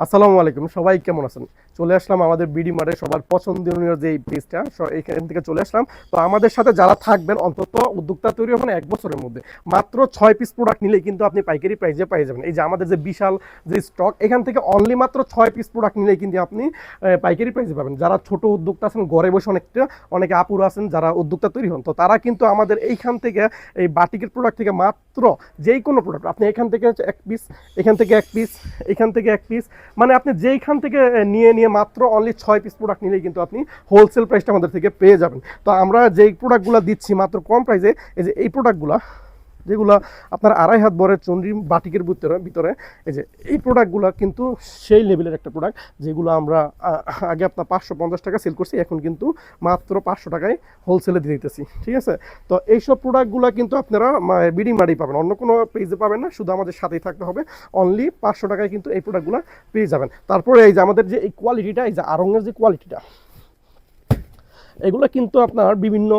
আসসালামু আলাইকুম, সবাই কেমন আছেন? চলে আসলাম আমাদের বিডি মার্টে, সবার পছন্দনীয় যে পেজটা এইখান থেকে চলে আসলাম। তো আমাদের সাথে যারা থাকবেন, অন্তত উদ্যোক্তা তৈরি হবেন এক বছরের মধ্যে, মাত্র ছয় পিস প্রোডাক্ট নিলেই কিন্তু আপনি পাইকারি প্রাইসে পেয়ে যাবেন। এই যে আমাদের যে বিশাল যে স্টক এখান থেকে অনলি মাত্র ছয় পিস প্রোডাক্ট নিলেই কিন্তু আপনি পাইকারি প্রাইসে পাবেন। যারা ছোট উদ্যোক্তা আছেন, ঘরে বসে অনেকটা, অনেকে আপুরা আছেন, যারা উদ্যোক্তা তৈরি হন, তো তারা কিন্তু আমাদের এইখান থেকে এই বাটিকের প্রোডাক্ট থেকে মাত্র যেই কোনো প্রোডাক্ট আপনি এখান থেকে এক পিস এখান থেকে এক পিস এখান থেকে এক পিস মানে আপনি যেইখান থেকে নিয়ে নিয়ে মাত্র অনলি ছয় পিস প্রোডাক্ট নিলেই কিন্তু আপনি হোলসেল প্রাইসটা আমাদের থেকে পেয়ে যাবেন। তো আমরা যেই প্রোডাক্টগুলো দিচ্ছি মাত্র কম প্রাইসে এই যে এই প্রোডাক্টগুলো যেগুলো আপনার আড়াই হাত বরের চন্ডি বাটিকের ভিতরে ভিতরে, এই যে এই প্রোডাক্টগুলো কিন্তু সেই লেভেলের একটা প্রোডাক্ট যেগুলো আমরা আগে আপনার পাঁচশো পঞ্চাশ টাকা সেল করছি, এখন কিন্তু মাত্র পাঁচশো টাকায় হোলসেলে দিয়ে দিতেছি, ঠিক আছে? তো এইসব প্রোডাক্টগুলো কিন্তু আপনারা বিডি মারি পাবেন, অন্য কোনো পেজে পাবেন না, শুধু আমাদের সাথেই থাকতে হবে অনলি পাঁচশো টাকায় কিন্তু এই প্রোডাক্টগুলো পেয়ে যাবেন। তারপরে এই যে আমাদের যে এই কোয়ালিটিটা এই যে আরঙের যে কোয়ালিটিটা এগুলো কিন্তু আপনার বিভিন্ন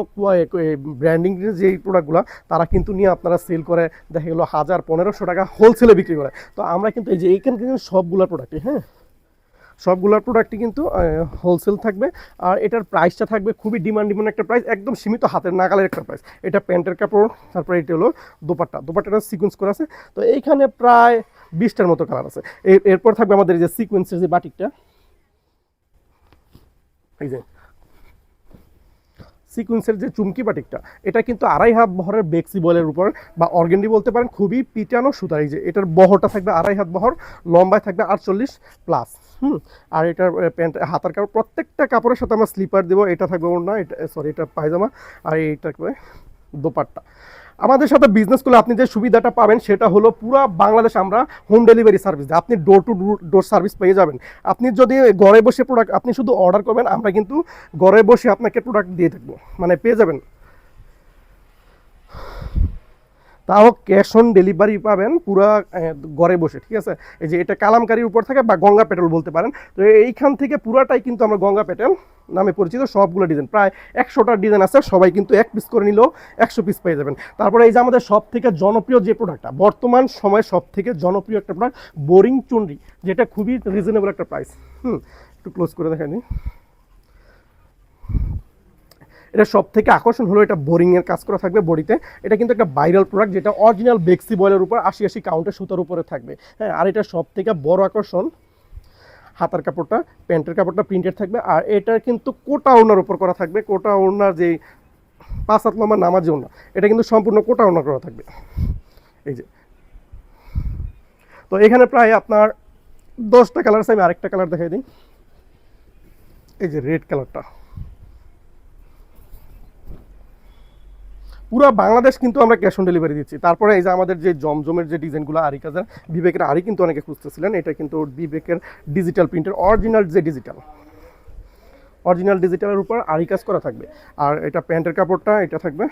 ব্র্যান্ডিং যে প্রোডাক্টগুলো তারা কিন্তু নিয়ে আপনারা সেল করে, দেখা গেলো হাজার পনেরোশো টাকা হোলসেলে বিক্রি করে। তো আমরা কিন্তু এই যে এইখান কিন্তু সবগুলো প্রোডাক্টই হ্যাঁ? সবগুলোর প্রোডাক্টই কিন্তু হোলসেল থাকবে। আর এটার প্রাইসটা থাকবে খুবই ডিমান্ড ডিমান্ড একটা প্রাইস একদম সীমিত হাতের নাগালের একটা প্রাইস এটা প্যান্টের কাপড়, তারপরে এটা হলো দোপাট্টা। দোপাট্টাটা সিকোয়েন্স করা আছে। তো এইখানে প্রায় বিশটার মতো কালার আছে। এর- এরপর থাকবে আমাদের যে সিকোয়েন্সের যে বাটিকটা। এই যে সিকুয়েন্সের যে চুমকি বাটিকটা এটা কিন্তু আড়াই হাত বহরের বেক্সি বলের উপর বা অর্গেন্ডি বলতে পারেন খুবই পিটানো সুতার, এই যে এটার বহরটা থাকবে আড়াই হাত বহর, লম্বায় থাকবে আটচল্লিশ প্লাস হুম, আর এটার প্যান্ট হাতার কাপড়, প্রত্যেকটা কাপড়ের সাথে আমরা স্লিপার দেবো, এটা থাকবে ওর না এটা সরি এটা পায়জামা, আর এইটা দোপাট্টা। আমাদের সাথে বিজনেস করলে আপনি যে সুবিধাটা পাবেন সেটা হলো পুরো বাংলাদেশ আমরা হোম ডেলিভারি সার্ভিস দিই আপনি ডোর টু ডোর সার্ভিস পেয়ে যাবেন। আপনি যদি ঘরে বসে প্রোডাক্ট আপনি শুধু অর্ডার করবেন, আমরা কিন্তু ঘরে বসে আপনাকে প্রোডাক্ট দিয়ে থাকব। মানে পেয়ে যাবেন। তাও ক্যাশ অন ডেলিভারি পাবেন পুরা ঘরে বসে, ঠিক আছে? এই যে এটা কালামকারির উপর থাকে বা গঙ্গা পেট্রোল বলতে পারেন। তো এইখান থেকে পুরাটাই কিন্তু আমরা গঙ্গা পেট্রোল নামে পরিচিত সবগুলো ডিজাইন প্রায় একশোটা ডিজাইন আছে, সবাই কিন্তু এক পিস করে নিলেও একশো পিস পেয়ে যাবেন। তারপরে এই যে আমাদের সব থেকে জনপ্রিয় যে প্রোডাক্টটা বর্তমান সময়ে সব থেকে জনপ্রিয় একটা প্রোডাক্ট বোরিং চুনরি, যেটা খুবই রিজনেবল একটা প্রাইস হুম, একটু ক্লোজ করে দেখানি এটা সব থেকে আকর্ষণ হলো এটা বোরিংয়ের কাজ করা থাকবে বডিতে। এটা কিন্তু একটা ভাইরাল প্রোডাক্ট যেটা অরিজিনাল বেক্সি বয়েলের উপর আশি আশি কাউন্টের সুতার উপরে থাকবে। হ্যাঁ আর এটা সব থেকে বড় আকর্ষণ হাতার কাপড়টা, প্যান্টের কাপড়টা প্রিন্টেড থাকবে। আর এটার কিন্তু কোটা ওনার উপর করা থাকবে। কোটা ওনার যে পাঁচ হাত লম্বা নামাজি ওনা এটা কিন্তু সম্পূর্ণ কোটা ওনা করা থাকবে। এই যে। তো এখানে প্রায় আপনার দশটা কালার আছে, আমি আরেকটা কালার দেখাই দিই। এই যে রেড কালারটা পুরো বাংলাদেশ কিন্তু আমরা ক্যাশ অন ডেলিভারি দিচ্ছি। তারপরে এই যে আমাদের যে জমজমের যে ডিজাইনগুলো আরি কাজার বিবেকের আরি কিন্তু অনেকে খুঁজতেছিলেন। এটা কিন্তু বিবেকের ডিজিটাল প্রিন্টের অরিজিনাল যে ডিজিটাল অরিজিনাল ডিজিটালের উপর আরি কাজ করা থাকবে। আর এটা প্যান্টের কাপড়টা, এটা থাকবে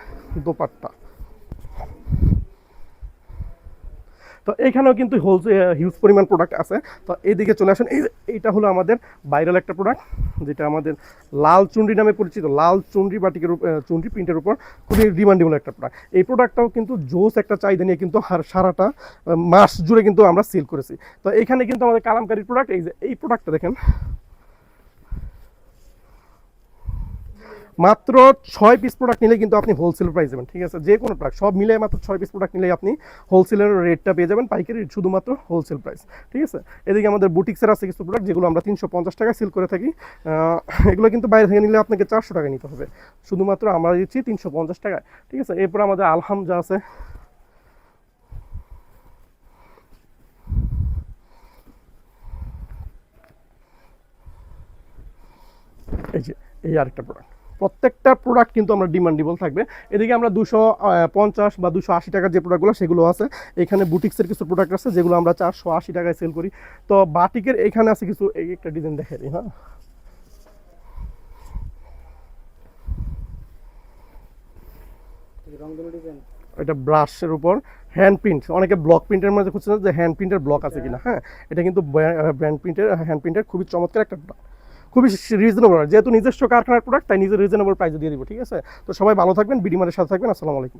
দোপাট্টা। তো এখানেও কিন্তু হোলসে হিউজ পরিমাণ প্রোডাক্ট আছে। তো এইদিকে চলে আসেন। এই এইটা হলো আমাদের ভাইরাল একটা প্রোডাক্ট যেটা আমাদের লাল চুন্ডি নামে পরিচিত। লাল চুন্ডি বাটিকের চুন্ডি প্রিন্টের উপর খুবই ডিমান্ডেবল একটা প্রোডাক্ট এই প্রোডাক্টটাও কিন্তু জোস একটা চাহিদা নিয়ে কিন্তু সারাটা মাস জুড়ে কিন্তু আমরা সেল করেছি। তো এখানে কিন্তু আমাদের কালামকারী প্রোডাক্ট এই যে, এই প্রোডাক্টটা দেখেন। মাত্র ছয় পিস প্রোডাক্ট নিলে কিন্তু আপনি হোলসেল প্রাইস দেবেন, ঠিক আছে? যে কোনো প্রোডাক্ট সব মিলে মাত্র ছয় পিস প্রোডাক্ট নিলে আপনি হোলসেলের রেটটা পেয়ে যাবেন পাইকারি শুধুমাত্র হোলসেল প্রাইস ঠিক আছে? এদিকে আমাদের বুটিক্সের আছে কিছু প্রোডাক্ট যেগুলো আমরা তিনশো পঞ্চাশ টাকা সেল করে থাকি। এগুলো কিন্তু বাইরে থেকে নিলে আপনাকে চারশো টাকা নিতে হবে, শুধুমাত্র আমরা দিচ্ছি তিনশো পঞ্চাশ টাকায়, ঠিক আছে? এরপর আমাদের আলহাম যা আছে, এই যে, এই আরেকটা প্রোডাক্ট প্রত্যেকটা প্রোডাক্ট কিন্তু আমরা ডিমান্ডেবল থাকবে। এদিকে আমরা দুশো পঞ্চাশ বা দুশো আশি টাকার যে প্রোডাক্টগুলো সেগুলো আছে। এখানে বুটিক্সের কিছু প্রোডাক্ট আছে যেগুলো আমরা চারশো আশি টাকায় সেল করি। তো বাটিকের এখানে আছে কিছু এই একটা ডিজাইন দেখে দিই হ্যাঁ। এটা ব্রাশের উপর হ্যান্ড প্রিন্ট অনেকে ব্লক প্রিন্টের মধ্যে খুঁজছে যে হ্যান্ড প্রিন্টের ব্লক আছে কিনা হ্যাঁ। এটা কিন্তু ব্র্যান্ড প্রিন্টের হ্যান্ড প্রিন্টের খুবই চমৎকার একটা। খুবই রিজনেবল যেহেতু নিজস্ব কারখানার প্রোডাক্ট তাই নিজের রিজনেবল প্রাইসে দিয়ে দিব, ঠিক আছে? তো সবাই ভালো থাকবেন, বিডিমারের সাথে থাকবেন, আসসালামু আলাইকুম।